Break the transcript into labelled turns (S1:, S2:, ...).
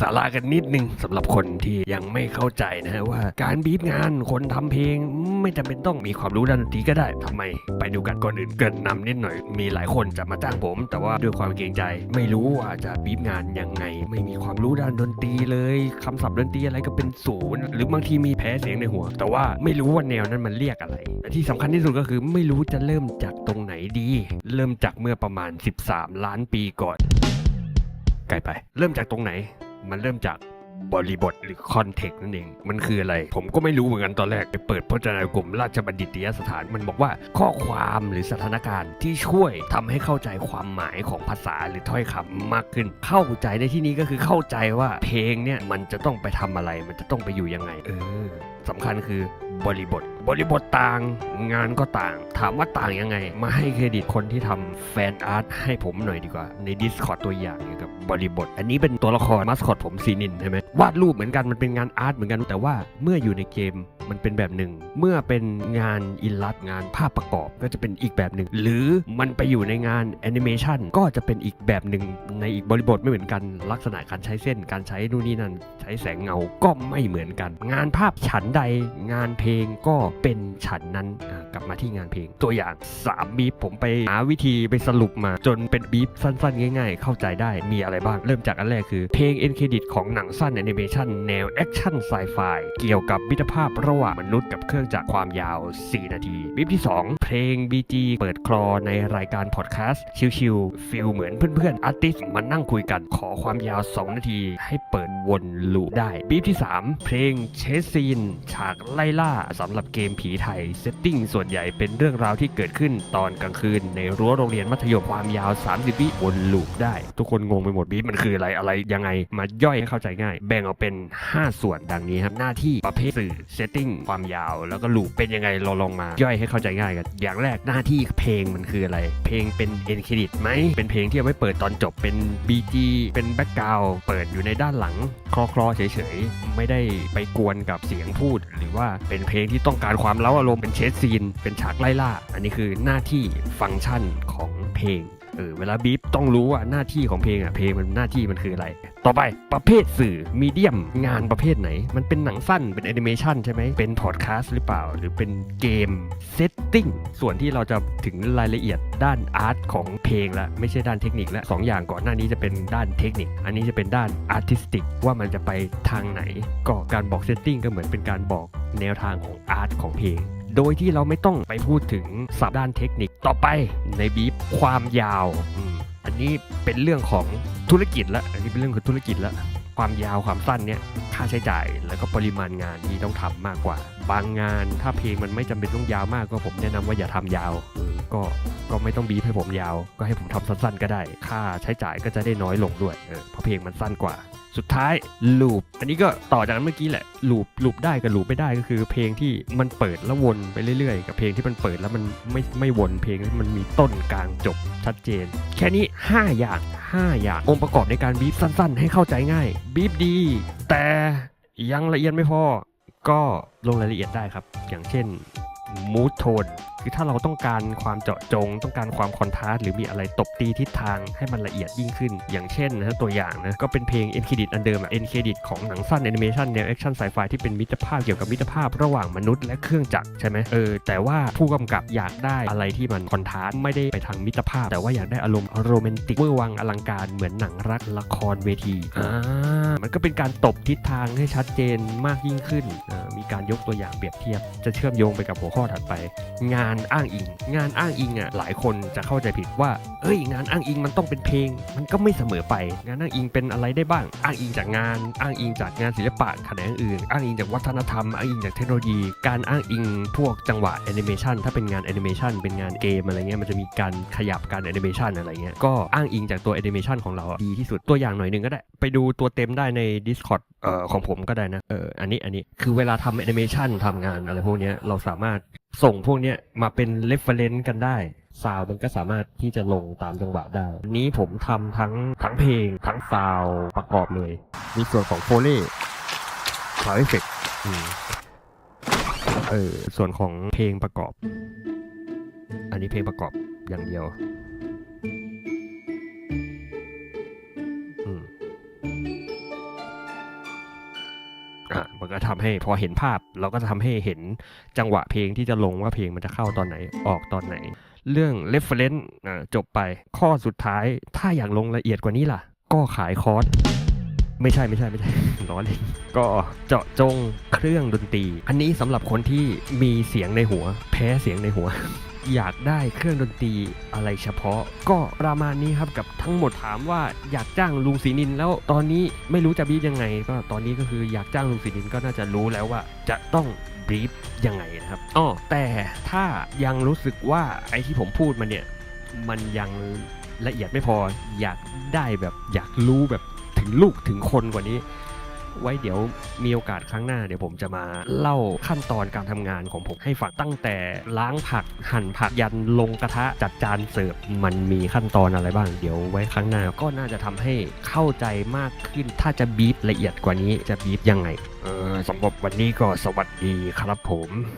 S1: สาระกันนิดนึงสำหรับคนที่ยังไม่เข้าใจนะฮะว่าการบีบงานคนทำเพลงไม่จำเป็นต้องมีความรู้ด้านดนตรีก็ได้ทำไม ไปดูกันก่อนอื่นเกินนำนิดหน่อย มีหลายคนจะมาจ้างผม แต่ว่าด้วยความเกรงใจ ไม่รู้ว่าจะบีบงานยังไง ไม่มีความรู้ด้านดนตรีเลยคำศัพท์ดนตรีอะไรก็เป็นศูนย์หรือบางทีมีแพ้เสียงในหัว แต่ว่าไม่รู้ว่าแนวนั้นมันเรียกอะไรแต่ที่สำคัญที่สุดก็คือไม่รู้จะเริ่มจากตรงไหนดี เริ่มจากเมื่อประมาณ 13 ล้านปีก่อนไกลไป เริ่มจากตรงไหน มันเริ่มจากบริบทหรือคอนเทกต์นั่นเอง มันคืออะไร ผมก็ไม่รู้เหมือนกันตอนแรกไปเปิดพจนานุกรมราชบัณฑิตยสถาน มันบอกว่าข้อความหรือสถานการณ์ที่ช่วยทำให้เข้าใจความหมายของภาษาหรือถ้อยคำมากขึ้น เข้าใจในที่นี้ก็คือเข้าใจว่าเพลงเนี่ยมันจะต้องไปทำอะไร มันจะต้องไปอยู่ยังไง เออ สำคัญคือบริบท บริบทต่างงานก็ต่าง ถามว่าต่างยังไง มาให้เครดิตคนที่ทำแฟนอาร์ตให้ผมหน่อยดีกว่า ใน Discord ตัวอย่างเกี่ยวกับบริบท อันนี้เป็นตัวละครมัสคอตผมซีนินใช่ไหมวาดรูปเหมือนกันมันเป็นงานอาร์ตเหมือนกัน แต่ว่าเมื่ออยู่ในเกมมันเป็นแบบหนึ่ง เมื่อเป็นงานอินลัดงานภาพประกอบก็จะเป็นอีกแบบหนึ่ง หรือมันไปอยู่ในงานแอนิเมชันก็จะเป็นอีกแบบหนึ่งในอีกบริบทไม่เหมือนกัน ลักษณะการใช้เส้นการใช้นู่นนี่นั่น ใช้แสงเงาก็ไม่เหมือนกัน งานภาพฉันใดงานเพลงก็เป็นฉันนั้นกลับมาที่งานเพลง ตัวอย่าง 3 บีฟผมไปหาวิธีไปสรุปมา จนเป็นบีฟสั้นๆ ง่ายๆ เข้าใจได้มีอะไรบ้าง เริ่มจากอันแรกคือ เพลงเอ็นเครดิตของหนังสั้นแอนิเมชันแนวแอคชั่นไซไฟเกี่ยวกับมิตรภาพระหว่างมนุษย์กับเครื่องจักรความยาว 4 นาที บีฟที่ 2 เพลง BG เปิดคลอในรายการพอดแคสต์ชิลๆฟิลเหมือนเพื่อนๆอาร์ติสมานั่งคุยกันขอความยาว 2 นาที ให้เปิดวนลูปได้บีฟที่ 3 เพลงเชสซีนฉากไล่ล่าสำหรับเกมผีไทย เซตติ้งส่วนใหญ่เป็นเรื่องราวที่เกิดขึ้นตอนกลางคืน ในรั้วโรงเรียนมัธยมความยาว 30 วิวนลูปได้ ทุกคนงงไปหมดบีมันคืออะไรอะไรยังไงมาย่อยให้เข้าใจง่าย แบ่งออกเป็น 5 ส่วนดังนี้ครับ หน้าที่ประเภทสื่อเซตติ้งความยาวแล้วก็ลูปเป็นยังไงเราลองมาย่อยให้เข้าใจง่ายกัน อย่างแรกหน้าที่เพลงมันคืออะไร เพลงเป็นเอ็นเครดิตไหมเป็นเพลงที่เอาไว้เปิดตอนจบเป็น BG เป็นแบ็กกราวเปิดอยู่ในด้านหลังคลอคลอๆเฉยๆไม่ได้ไปกวนกับเสียงพูดหรือว่าเป็นเพลงที่ต้องการความเล้าอารมณ์เป็นเชสซีน เป็นฉากไล่ล่า อันนี้คือหน้าที่ฟังก์ชันของเพลงเออเวลาบีบต้องรู้ว่าหน้าที่ของเพลงอะเพลงมันหน้าที่มันคืออะไร ต่อไปประเภทสื่อมีเดียมงานประเภทไหน มันเป็นหนังสั้นเป็นแอนิเมชันใช่ไหมเป็นพอดแคสต์หรือเปล่า หรือเป็นเกมเซตติ้งส่วนที่เราจะถึงรายละเอียดด้านอาร์ตของเพลงละไม่ใช่ด้านเทคนิคละสองอย่างก่อนหน้านี้จะเป็นด้านเทคนิค อันนี้จะเป็นด้านอาร์ติสติกว่ามันจะไปทางไหน ก็การบอกเซตติ้งก็เหมือนเป็นการบอกแนวทางของอาร์ตของเพลงโดยที่เราไม่ต้องไปพูดถึงสับด้านเทคนิคต่อไปในบีฟความยาว นี้เป็นเรื่องของธุรกิจละอันนี้เป็นเรื่องของธุรกิจละความยาวความสั้นเนี่ยค่าใช้จ่ายแล้วก็ปริมาณงานที่ต้องทำมากกว่า บางงานถ้าเพลงมันไม่จำเป็นต้องยาวมากก็ผมแนะนำว่าอย่าทำยาวก็ ก็ไม่ต้องบีบให้ผมยาว ก็ให้ผมทำสั้นๆ ก็ได้ ค่าใช้จ่ายก็จะได้น้อยลงด้วยเออเพราะเพลงมันสั้นกว่า สุดท้ายลูป อันนี้ก็ต่อจากนั้นเมื่อกี้แหละลูปลูปได้กับลูปไม่ได้ก็คือ เพลงที่มันเปิดแล้ววนไปเรื่อยๆ กับเพลงที่มันเปิดแล้วมันไม่ไม่วนเพลงที่มันมีต้นกลางจบชัดเจน แค่นี้ 5 อย่าง 5 อย่างองค์ประกอบในการบีบสั้นๆ ให้เข้าใจง่ายบีบดี แต่ยังละเอียดไม่พอก็ลงรายละเอียดได้ครับ อย่างเช่นมูทโทน คือถ้าเราต้องการความเจาะจง ต้องการความคอนทราสต์หรือมีอะไรตบตีทิศทางให้มันละเอียดยิ่งขึ้น อย่างเช่นนะตัวอย่างนะก็เป็นเพลง End Credit อันเดิมอะ End Credit ของหนังสั้นแอนิเมชันแนวแอคชั่นไซไฟที่เป็นมิตรภาพเกี่ยวกับมิตรภาพระหว่างมนุษย์และเครื่องจักรใช่ไหมเออแต่ว่าผู้กำกับอยากได้อะไรที่มันคอนทราสต์ไม่ได้ไปทางมิตรภาพ แต่ว่าอยากได้อารมณ์โรแมนติกเวอร์วังอลังการเหมือนหนังรักละครเวทีอ่ามันก็เป็นการตบทิศทางให้ชัดเจนมากยิ่งขึ้นอ่า มีการยกตัวอย่างเปรียบเทียบ จะเชื่อมโยงไปกับหัวข้อถัดไป งานอ้างอิง งานอ้างอิงอะหลายคนจะเข้าใจผิดว่าเอ้ย งานอ้างอิงมันต้องเป็นเพลง มันก็ไม่เสมอไป งานอ้างอิงเป็นอะไรได้บ้าง อ้างอิงจากงาน อ้างอิงจากงานศิลปะแขนงอื่น อ้างอิงจากวัฒนธรรม อ้างอิงจากเทคโนโลยี การอ้างอิงพวกจังหวะแอนิเมชันถ้าเป็นงานแอนิเมชันเป็นงานเกมอะไรเงี้ยมันจะมีการขยับการแอนิเมชันอะไรเงี้ยก็อ้างอิงจากตัวแอนิเมชันของเราดีที่สุดตัวอย่างหน่อยหนึ่งก็ได้ ไปดูตัวเต็มได้ใน Discord เอ่อของผมก็ได้นะเอออันนี้อันนี้คือเวลาททำแอนิเมชันทำงานอะไรพวกเนี้ยเราสามารถส่งพวกเนี้ยมาเป็น reference กันได้ซาวมันก็สามารถที่จะลงตามจังหวะได้ นี้ผมทำทั้งทั้งเพลง ทั้งซาวประกอบเลย มีส่วนของโฟเล่ซาวเอฟเฟกเออส่วนของเพลงประกอบ อันนี้เพลงประกอบอย่างเดียว ก็ทำให้พอเห็นภาพเราก็จะทำให้เห็นจังหวะเพลงที่จะลงว่าเพลงมันจะเข้าตอนไหนออกตอนไหน เรื่อง reference จบไปข้อสุดท้ายถ้าอยากลงละเอียดกว่านี้ล่ะ ก็ขายคอร์สไม่ใช่ไม่ใช่ไม่ใช่ล้อเล่นก็เจาะจงเครื่องดนตรี อันนี้สำหรับคนที่มีเสียงในหัว แพ้เสียงในหัว อยากได้เครื่องดนตรีอะไรเฉพาะ ก็ประมาณนี้ครับกับทั้งหมดถามว่าอยากจ้างลุงศรีนิน แล้วตอนนี้ไม่รู้จะบีบยังไง ก็ตอนนี้ก็คืออยากจ้างลุงศรีนินก็น่าจะรู้แล้วว่าจะต้องบีฟยังไงนะครับอ้อแต่ถ้ายังรู้สึกว่าไอ้ที่ผมพูดมาเนี่ยมันยังละเอียดไม่พออยากได้แบบอยากรู้แบบถึงลูกถึงคนกว่านี้ ไว้เดี๋ยวมีโอกาสครั้งหน้าเดี๋ยวผมจะมาเล่าขั้นตอนการทำงานของผมให้ฟังตั้งแต่ล้างผักหั่นผักยันลงกระทะจัดจานเสิร์ฟมันมีขั้นตอนอะไรบ้าง เดี๋ยวไว้ครั้งหน้าก็น่าจะทำให้เข้าใจมากขึ้น ถ้าจะบีบละเอียดกว่านี้จะบีบยังไงเออสำหรับวันนี้ก็สวัสดีครับผม